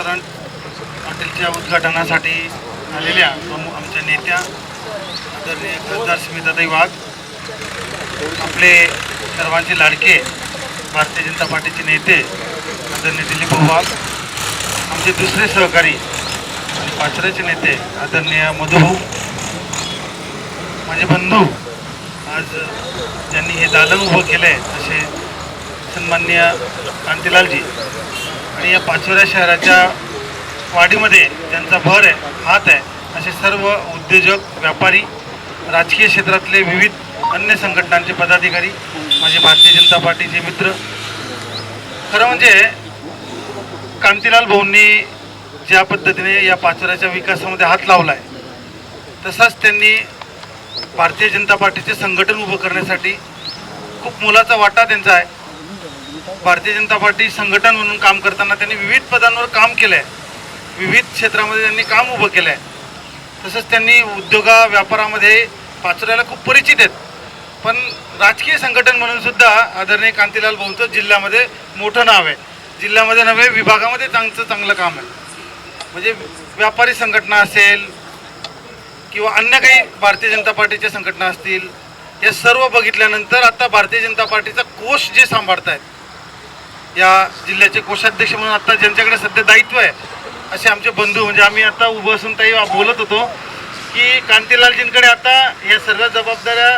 Restaurant हॉटेलच्या उद्घाटनासाठी आलेल्या प्रमुख आमच्या नेत्या आदरणीय खासदार स्मिताताई वाघ आपले सर्वांचे लाडके भारतीय जनता पार्टीचे नेते आदरणीय दिलीप वाघ आमचे दुसरे सहकारी आणि पाचऱ्याचे नेते आदरणीय मधुभाऊ माझे बंधू आज ज्यांनी हे दालन उभं केलं आहे असे सन्माननीय कांतीलालजी आणि या पाचोऱ्या शहराच्या वाढीमध्ये ज्यांचा भर आहे हात आहे असे सर्व उद्योजक व्यापारी राजकीय क्षेत्रातले विविध अन्य संघटनांचे पदाधिकारी माझे भारतीय जनता पार्टीचे मित्र. खरं म्हणजे कांतीलाल भाऊंनी ज्या पद्धतीने या पाचोऱ्याच्या विकासामध्ये हात लावला आहे तसाच त्यांनी भारतीय जनता पार्टीचे संघटन उभं करण्यासाठी खूप मोलाचा वाटा त्यांचा आहे. भारतीय जनता पार्टी संघटन म्हणून काम करताना त्यांनी विविध पदांवर काम केलं आहे विविध क्षेत्रामध्ये त्यांनी काम उभं केलं आहे तसंच त्यांनी उद्योगा व्यापारामध्ये पाचोऱ्याला खूप परिचित आहेत. पण राजकीय संघटन म्हणून सुद्धा आदरणीय कांतीलाल भाऊंचं जिल्ह्यामध्ये मोठं नाव आहे. जिल्ह्यामध्ये नव्हे विभागामध्ये चांगलं चांगलं काम आहे. म्हणजे व्यापारी संघटना असेल किंवा अन्य काही भारतीय जनता पार्टीच्या संघटना असतील या सर्व बघितल्यानंतर आता भारतीय जनता पार्टीचा कोष जे सांभाळत आहेत या जिल्ह्याचे कोषाध्यक्ष म्हणून आता ज्यांच्याकडे सध्या दायित्व आहे असे आमचे बंधू म्हणजे आम्ही आता उभं असून ताई बोलत होतो की कांतीलालजींकडे आता या सर्व जबाबदाऱ्या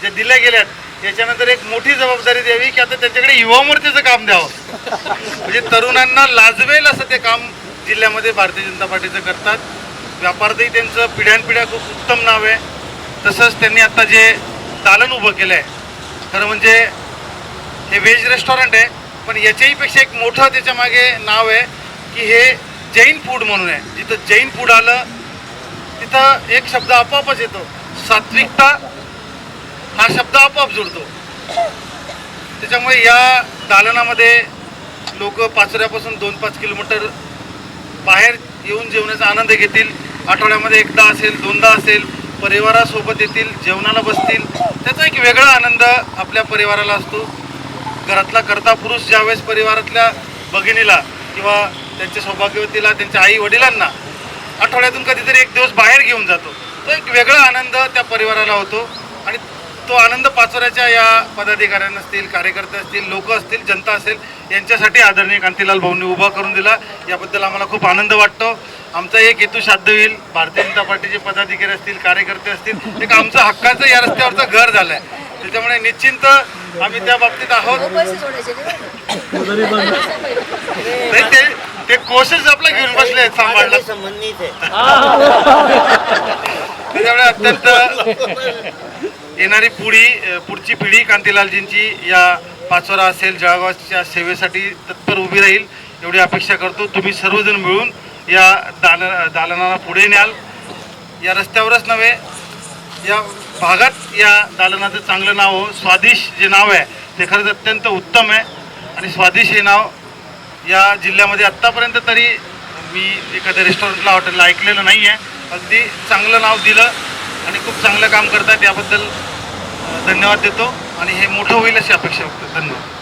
ज्या दिल्या गेल्यात याच्यानंतर एक मोठी जबाबदारी द्यावी की आता त्यांच्याकडे युवा मोर्चाचं काम द्यावं. म्हणजे तरुणांना लाजवेल असं ते काम जिल्ह्यामध्ये भारतीय जनता पार्टीचं करतात. व्यापारातही त्यांचं पिढ्यानपिढ्या खूप उत्तम नाव आहे. तसंच त्यांनी आत्ता जे दालन उभं केलं आहे खरं म्हणजे हे व्हेज रेस्टॉरंट आहे. पण याच्याहीपेक्षा एक मोठं त्याच्यामागे नाव आहे की हे जैन फूड म्हणून आहे. जिथं जैन फूड आलं तिथं एक शब्द आपोआपच येतो. सात्विकता हा शब्द आपोआप जुळतो. त्याच्यामुळे या दालनामध्ये लोक पाचोऱ्यापासून दोन पाच किलोमीटर बाहेर येऊन जेवण्याचा आनंद घेतील. आठवड्यामध्ये एकदा असेल दोनदा असेल परिवारासोबत येतील जेवणाला बसतील. त्याचा एक वेगळा आनंद आपल्या परिवाराला असतो. घरातला करता पुरुष ज्यावेळेस परिवारातल्या भगिनीला किंवा त्यांच्या सौभाग्यवतीला त्यांच्या आई वडिलांना आठवड्यातून कधीतरी एक दिवस बाहेर घेऊन जातो. तो एक वेगळा आनंद त्या परिवाराला होतो आणि तो आनंद पाचोऱ्याच्या या पदाधिकाऱ्यांना असतील कार्यकर्ते असतील लोक असतील जनता असेल यांच्यासाठी आदरणीय कांतीलाल भाऊंनी उभा करून दिला. याबद्दल आम्हाला खूप आनंद वाटतो. आमचा एक हेतू साध्य होईल. भारतीय जनता पार्टीचे पदाधिकारी असतील कार्यकर्ते असतील एक आमचं हक्काचं या रस्त्यावरचं घर झालं आहे त्याच्यामुळे निश्चिंत आम्ही त्या बाबतीत आहोत? नाही ते ते कोशच आपला घेऊन बसले आहेत सांभाळला संबंधित त्याच्यामुळे अत्यंत येणारी पुढी पुढची पिढी कांतीलालजींची या पाचोरा असेल जळगावच्या सेवेसाठी तत्पर उभी राहील एवढी अपेक्षा करतो. तुम्ही सर्वजण मिळून या दाल दालनाला पुढे न्याल. या रस्त्यावरच नव्हे या भागात या दालनाचं चांगलं नाव हो. स्वादिश जे नाव आहे ते खरंच अत्यंत उत्तम आहे. आणि स्वादिश हे नाव या जिल्ह्यामध्ये आत्तापर्यंत तरी मी एखाद्या रेस्टॉरंटला हॉटेलला ऐकलेलं नाही आहे अगदी चांगलं नाव दिलं आणि खूप चांगलं काम करतात याबद्दल धन्यवाद देतो. आणि हे मोठं होईल अशी अपेक्षा होते धन्यवाद.